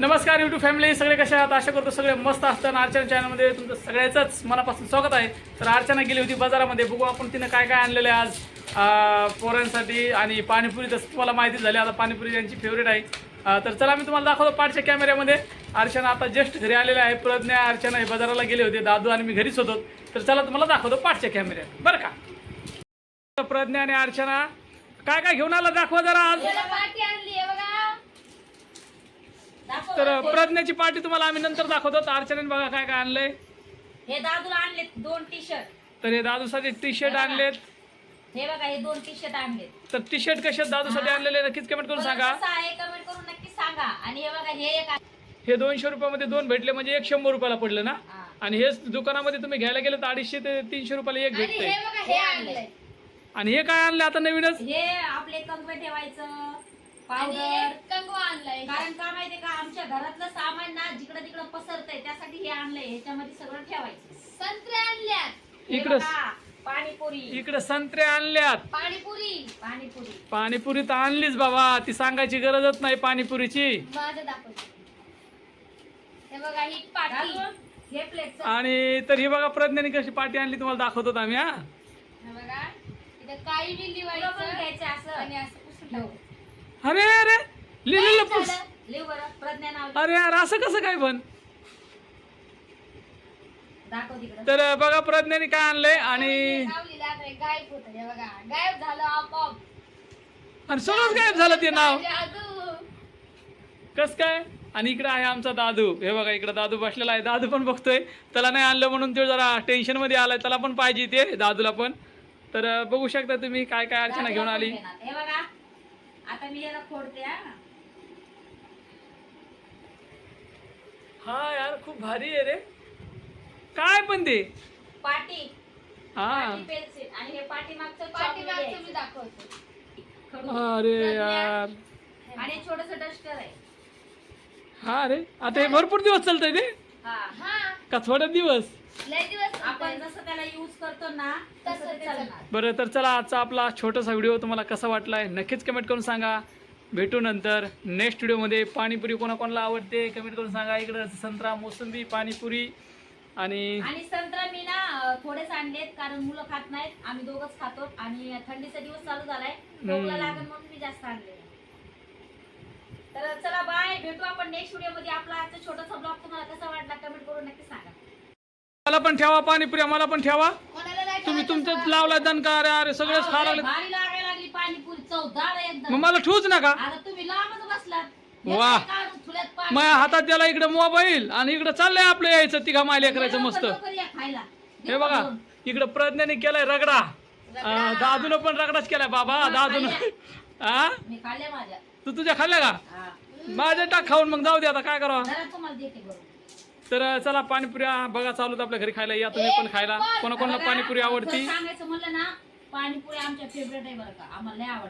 नमस्कार YouTube family सगळे कसे आहात? आशा करतो सगळे मस्त असताना अर्चना चॅनलमध्ये तुमचं सगळ्याचंच मनापासून स्वागत आहे. तर अर्चना गेली होती बाजारामध्ये. बघू आपण तिनं काय काय आणलेलं आहे आज. पोरांसाठी आणि पाणीपुरी तसं तुम्हाला माहिती झाली. आता पाणीपुरी यांची फेवरेट आहे. तर चला मी तुम्हाला दाखवतो पाठच्या कॅमेऱ्यामध्ये अर्चना आता जस्ट घरी आलेले आहे. प्रज्ञा अर्चना हे बाजाराला गेले होते. दादू आणि मी घरीच होतो. तर चला तुम्हाला दाखवतो पाठच्या कॅमेऱ्यात बरं का? प्रज्ञा आणि अर्चना काय काय घेऊन आला? दाखवा जरा आज पार्टी आणली आहे बघा दाखव तर. प्रज्ञाची पार्टी तुम्हाला आम्ही नंतर दाखवतो. तर अर्चनाने बघा काय काय आणलंय. हे दादूला आणले दोन टी शर्ट तर हे दादूसाठी टी शर्ट आणलेत. हे बघा हे दोन टी शर्ट आणलेत. तर टी शर्ट आहेत दादूसाठी आणलेले नक्कीच कमेंट करून सांगा. आहे कमेंट करून नक्की सांगा. आणि हे बघा हे एक आहे. हे दोनशे रुपयामध्ये दोन भेटले म्हणजे एक शंभर रुपयाला पडलं ना? हा. आणि हेच दुकानामध्ये तुम्ही घ्यायला गेलं तर अडीचशे ते तीनशे रुपयाला एक आणि भेटते हे बघा हे आणलंय. आणि हे काय आणलं आता नवीनच? हे आपले कंकवे ठेवायचं. पावडर. कंगवा आणलाय. कारण का माहितीये का आमच्या घरातलं सामान ना जिकडे तिकडे पसरतंय त्यासाठी हे आणलंय. ह्याच्यामध्ये सगळं ठेवायचं. संत्रे आणल्यात. इकडं- बघा, पाणीपुरी. इकडे संत्रे आणल्यात. पाणीपुरी. पाणीपुरी. पाणीपुरी तर आणलीच बाबा. ती सांगायची गरजच नाही पाणीपुरीची. माझं दाखवते. हे बघा ही पाटी. दादू, हे प्लेट आणि तर ही बघा प्रज्ञाने कशी पार्टी आणली तुम्हाला दाखवतो आम्ही हा. हे बघा इथे बिल्ली पण व्हायचं. घ्यायचं असं. आणि असं पुसून. अरे अरे लिहिलेलं काय पुस. झालं? लिव बरं प्रज्ञा नाव अरे यार असं कसं काय पण? दाखव तिकडं. तर बघा प्रज्ञाने काय आणलंय आणि लावलेलं आहे, गायब होतं हे बघा. गायब झालं आपोआप. आणि सगळंच गायब झालं ते नाव. जादू कस काय? आणि इकडे आहे आमचा दादू. हे बघा इकडे दादू बसलेला आहे. दादू पण बघतोय. त्याला नाही आणलं म्हणून तो जरा टेन्शनमध्ये आलाय. त्याला पण पाहिजे ते दादूला पण. तर अं, बघू शकता तुम्ही काय काय अर्चना घेऊन आली. हे बघा आता मी याला खोडते हा. हा यार खूप भारी आहे रे. काय पण ते पाटी. हा. पाटी पेन्सिल. आणि हे मी दाखवतो. अरे यार. आणि हे छोटस डस्टर आहे. हा रे. आता हे भरपूर दिवस चालतंय ते हा. हा. का थोडे दिवस? आपण जसं त्याला यूज करतो ना तसं तसं ते ते चालणार. बरं तर चला आजचा आपला छोटासा व्हिडिओ तुम्हाला कसा वाटलाय नक्कीच कमेंट करून सांगा. भेटू नंतर नेक्स्ट व्हिडिओमध्ये पाणीपुरी कोणाकोणाला आवडते कमेंट करून सांगा. इकडं संत्रा मोसंबी पाणीपुरी आणि आणि संत्रा मी ना थोडेच आणलेत कारण मुलं खात नाहीत. आम्ही दोघच खातो आणि थंडीचा दिवस चालू झालाय. डोकला म्हणून मी जास्त आणले तर चला बाय भेटू आपण नेक्स्ट व्हिडिओमध्ये. आपला आजचा छोटासा ब्लॉग तुम्हाला कसा वाटला कमेंट करून नक्की सांगा मला पण ठेवा पाणीपुरी आम्हाला पण ठेवा. तुम्ही सांगा. लावलाय दणका अरे अरे सगळेच खा लागले. भारी लागायला लागली पाणीपुरी चवदार आहे मग एकदम मला ठेवूच नका. आता तुम्ही लांबच बसलात. वा. हे काय काढून ठुल्यात पाणी. माझ्या हातात त्याला इकडे मोबाईल आणि इकडे चाललंय आपलं यायचं तिघा मायले करायचं मस्त. लवकर या खायला. हे बघा इकडे प्रज्ञाने केलाय रगडा. अं, दादूनं पण रगडाच केलाय बाबा दादून. हा मी खाल्ल्या माझ्या. तू तुझ्या खाल्ल्या का? हा. माझ्या टाक खाऊन मग जाऊ दे आता काय करावं? जरा तुम्हाला देते बरोबर तर चला पाणीपुऱ्या बघा चालू आपल्या घरी खायला. या तुम्ही पण खायला. कोणाकोणाला पाणीपुरी आवडती? सांगायचं म्हणलं ना पाणीपुरी आमच्या फेवरेट आहे बरं का. आम्हाला लय आवडते.